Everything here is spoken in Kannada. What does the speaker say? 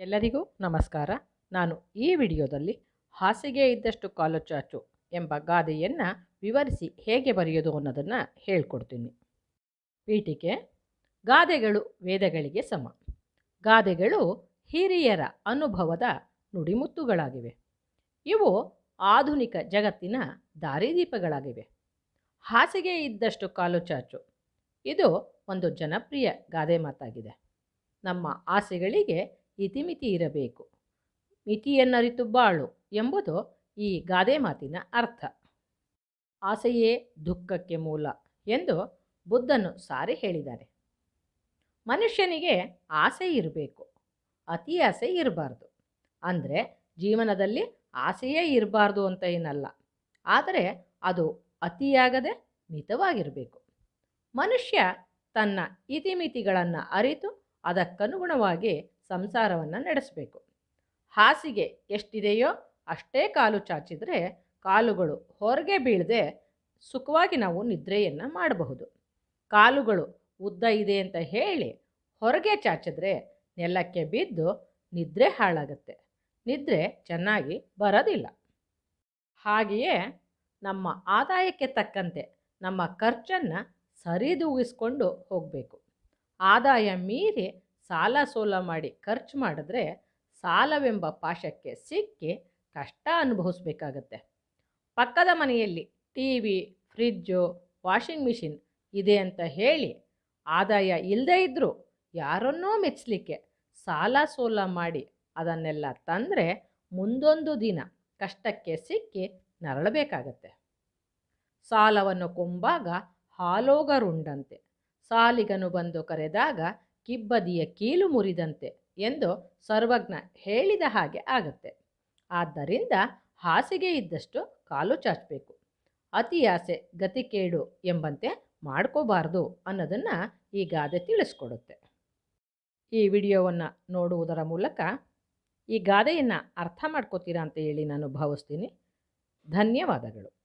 ಎಲ್ಲರಿಗೂ ನಮಸ್ಕಾರ. ನಾನು ಈ ವಿಡಿಯೋದಲ್ಲಿ ಹಾಸಿಗೆ ಇದ್ದಷ್ಟು ಕಾಲು ಚಾಚು ಎಂಬ ಗಾದೆಯನ್ನು ವಿವರಿಸಿ ಹೇಗೆ ಬರೆಯೋದು ಅನ್ನೋದನ್ನು ಹೇಳ್ಕೊಡ್ತೀನಿ. ಪೀಠಿಕೆ, ಗಾದೆಗಳು ವೇದಗಳಿಗೆ ಸಮ. ಗಾದೆಗಳು ಹಿರಿಯರ ಅನುಭವದ ನುಡಿಮುತ್ತುಗಳಾಗಿವೆ. ಇವು ಆಧುನಿಕ ಜಗತ್ತಿನ ದಾರಿದೀಪಗಳಾಗಿವೆ. ಹಾಸಿಗೆ ಇದ್ದಷ್ಟು ಕಾಲು ಚಾಚು, ಇದು ಒಂದು ಜನಪ್ರಿಯ ಗಾದೆ ಮಾತಾಗಿದೆ. ನಮ್ಮ ಆಸೆಗಳಿಗೆ ಇತಿಮಿತಿ ಇರಬೇಕು. ಮಿತಿಯನ್ನರಿತು ಬಾಳು ಎಂಬುದು ಈ ಗಾದೆ ಮಾತಿನ ಅರ್ಥ. ಆಸೆಯೇ ದುಃಖಕ್ಕೆ ಮೂಲ ಎಂದು ಬುದ್ಧನು ಸಾರಿ ಹೇಳಿದ್ದಾರೆ ಮನುಷ್ಯನಿಗೆ ಆಸೆ ಇರಬೇಕು. ಅತಿ ಆಸೆ ಇರಬಾರ್ದು. ಅಂದರೆ ಜೀವನದಲ್ಲಿ ಆಸೆಯೇ ಇರಬಾರ್ದು ಅಂತ ಏನಲ್ಲ. ಆದರೆ ಅದು ಅತಿಯಾಗದೆ ಮಿತವಾಗಿರಬೇಕು. ಮನುಷ್ಯ ತನ್ನ ಇತಿಮಿತಿಗಳನ್ನು ಅರಿತು ಅದಕ್ಕನುಗುಣವಾಗಿ ಸಂಸಾರವನ್ನು ನಡೆಸಬೇಕು. ಹಾಸಿಗೆ ಎಷ್ಟಿದೆಯೋ ಅಷ್ಟೇ ಕಾಲು ಚಾಚಿದರೆ ಕಾಲುಗಳು ಹೊರಗೆ ಬೀಳದೆ ಸುಖವಾಗಿ ನಾವು ನಿದ್ರೆಯನ್ನು ಮಾಡಬಹುದು. ಕಾಲುಗಳು ಉದ್ದ ಇದೆ ಅಂತ ಹೇಳಿ ಹೊರಗೆ ಚಾಚಿದ್ರೆ ನೆಲಕ್ಕೆ ಬಿದ್ದು ನಿದ್ರೆ ಹಾಳಾಗುತ್ತೆ. ನಿದ್ರೆ ಚೆನ್ನಾಗಿ ಬರೋದಿಲ್ಲ. ಹಾಗೆಯೇ ನಮ್ಮ ಆದಾಯಕ್ಕೆ ತಕ್ಕಂತೆ ನಮ್ಮ ಖರ್ಚನ್ನು ಸರಿದೂಗಿಸ್ಕೊಂಡು ಹೋಗಬೇಕು. ಆದಾಯ ಮೀರಿ ಸಾಲ ಸೋಲ ಮಾಡಿ ಖರ್ಚು ಮಾಡಿದ್ರೆ ಸಾಲವೆಂಬ ಪಾಶಕ್ಕೆ ಸಿಕ್ಕಿ ಕಷ್ಟ ಅನುಭವಿಸ್ಬೇಕಾಗತ್ತೆ. ಪಕ್ಕದ ಮನೆಯಲ್ಲಿ T V, fridge, washing machine ಇದೆ ಅಂತ ಹೇಳಿ ಆದಾಯ ಇಲ್ಲದೇ ಇದ್ದರೂ ಯಾರನ್ನೂ ಮೆಚ್ಚಲಿಕ್ಕೆ ಸಾಲ ಸೋಲ ಮಾಡಿ ಅದನ್ನೆಲ್ಲ ತಂದರೆ ಮುಂದೊಂದು ದಿನ ಕಷ್ಟಕ್ಕೆ ಸಿಕ್ಕಿ ನರಳಬೇಕಾಗತ್ತೆ. ಸಾಲವನ್ನು ಕೊಂಬಾಗ ಹಾಲೋಗರುಂಡಂತೆ. ಸಾಲಿಗನು ಬಂದು ಕರೆದಾಗ ಕಿಬ್ಬದಿಯ ಕೀಲು ಮುರಿದಂತೆ ಎಂದು ಸರ್ವಜ್ಞ ಹೇಳಿದ ಹಾಗೆ ಆಗುತ್ತೆ. ಆದ್ದರಿಂದ ಹಾಸಿಗೆ ಇದ್ದಷ್ಟು ಕಾಲು ಚಾಚಬೇಕು. ಅತಿ ಆಸೆ ಗತಿಕೇಡು ಎಂಬಂತೆ ಮಾಡ್ಕೋಬಾರ್ದು ಅನ್ನೋದನ್ನು ಈ ಗಾದೆ ತಿಳಿಸ್ಕೊಡುತ್ತೆ. ಈ ವಿಡಿಯೋವನ್ನು ನೋಡುವುದರ ಮೂಲಕ ಈ ಗಾದೆಯನ್ನು ಅರ್ಥ ಮಾಡ್ಕೋತೀರಾ ಅಂತ ಹೇಳಿ ನಾನು ಭಾವಿಸ್ತೀನಿ. ಧನ್ಯವಾದಗಳು.